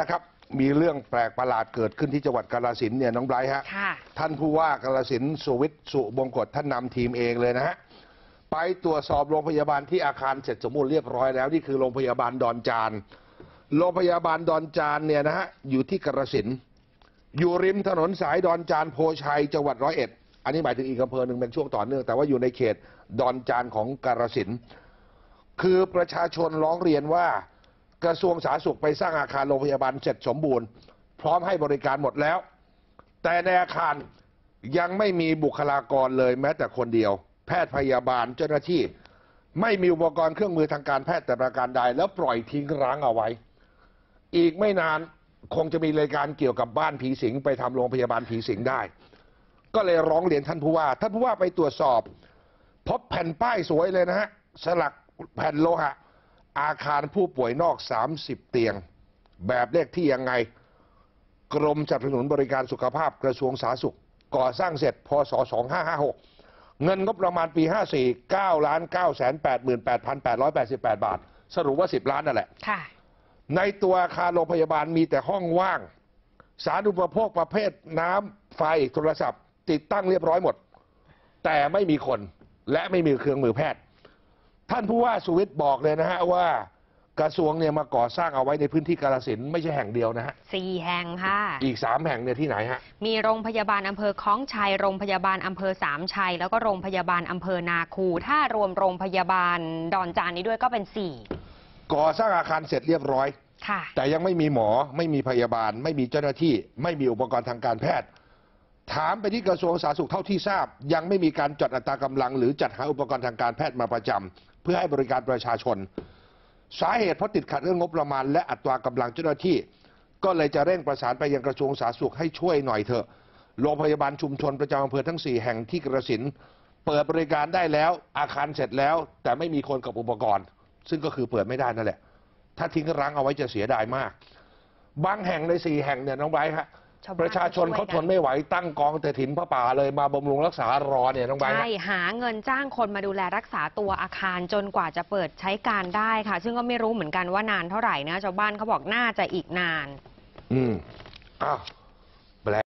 นะครับ มีเรื่องแปลกประหลาดเกิดขึ้นที่จังหวัดกาฬสินธุ์เนี่ยน้องไบรท์ฮะค่ะ ท่านผู้ว่ากาฬสินธุ์สุวิทย์สุบงกฎท่านนำทีมเองเลยนะฮะไปตรวจสอบโรงพยาบาลที่อาคารเสร็จสมบูรณ์เรียบร้อยแล้ว นี่คือโรงพยาบาลดอนจาน โรงพยาบาลดอนจานเนี่ยนะฮะอยู่ที่กาฬสินธุ์อยู่ริมถนนสายดอนจานโพชัยจังหวัดร้อยเอ็ดอันนี้หมายถึงอีกอำเภอหนึ่งเป็นช่วงต่อเนื่องแต่ว่าอยู่ในเขตดอนจานของกาฬสินธุ์คือประชาชนร้องเรียนว่า กระทรวงสาธารณสุขไปสร้างอาคารโรงพยาบาลเสร็จสมบูรณ์ พร้อมให้บริการหมดแล้ว แต่ในอาคารยังไม่มีบุคลากรเลยแม้แต่คนเดียว แพทย์พยาบาลเจ้าหน้าที่ ไม่มีอุปกรณ์เครื่องมือทางการแพทย์แต่ประการใด แล้วปล่อยทิ้งร้างเอาไว้ อีกไม่นานคงจะมีรายการเกี่ยวกับบ้านผีสิงไปทำโรงพยาบาลผีสิงได้ ก็เลยร้องเรียนท่านผู้ว่า ท่านผู้ว่าไปตรวจสอบ พบแผ่นป้ายสวยเลยนะฮะสลักแผ่นโลหะ อาคารผู้ป่วยนอก 30 เตียง แบบเลขที่ยังไง กรมสนับสนุนบริการสุขภาพกระทรวงสาธารณสุข ก่อสร้างเสร็จพศ 2556 เงินงบประมาณปี 54 9ล้าน9 8 8 888 บาท สรุปว่า 10 ล้านนั่นแหละค่ะในตัวอาคารโรงพยาบาลมีแต่ห้องว่าง สาธารณูปโภคประเภทน้ำไฟโทรศัพท์ ติดตั้งเรียบร้อยหมด แต่ไม่มีคนและไม่มีเครื่องมือแพทย์ ท่านผู้ว่าสุวิทย์บอกเลยนะฮะว่ากระทรวงเนี่ยมาก่อสร้างเอาไว้ในพื้นที่กาฬสินธุ์ไม่ใช่แห่งเดียวนะฮะสี่แห่งค่ะ อีกสามแห่งเนี่ยที่ไหนฮะ มีโรงพยาบาลอำเภอคล้องชัย โรงพยาบาลอำเภอสามชัย แล้วก็โรงพยาบาลอำเภอนาคู ถ้ารวมโรงพยาบาลดอนจานนี้ด้วยก็เป็นสี่ก่อสร้างอาคารเสร็จเรียบร้อย ค่ะ แต่ยังไม่มีหมอไม่มีพยาบาล ไม่มีเจ้าหน้าที่ ไม่มีอุปกรณ์ทางการแพทย์ ถามไปที่กระทรวงสาธารณสุขเท่าที่ทราบ ยังไม่มีการจัดอัตรากำลัง หรือจัดหาอุปกรณ์ทางการแพทย์มาประจำเพื่อให้บริการประชาชน สาเหตุเพราะติดขัดเรื่องงบประมาณ และอัตรากำลังเจ้าหน้าที่ ก็เลยจะเร่งประสานไปยังกระทรวงสาธารณสุขให้ช่วยหน่อยเถอะโรงพยาบาลชุมชนประจำอำเภอทั้ง 4 แห่งที่กระสินเปิดบริการได้แล้ว อาคารเสร็จแล้ว แต่ไม่มีคนกับอุปกรณ์ ซึ่งก็คือเปิดไม่ได้นั่นแหละ ถ้าทิ้งร้างเอาไว้จะเสียดายมาก บางแห่งในสี่แห่งเนี่ยน้องไบร์ฮะาวบ้านประชาชนเขาทนไม่ไหวตั้งกองแต่ถิ่นพระป่าเลยมาบำรุงรักษารอเนี่ยน้องไบร์ทใช่ฮะหาเงินจ้างคนมาดูแลรักษาตัวอาคารจนกว่าจะเปิดใช้การได้ค่ะ ซึ่งก็ไม่รู้เหมือนกันว่านานเท่าไหร่นะชาวบ้านเขาบอกน่าจะอีกนาน อืมอ้าว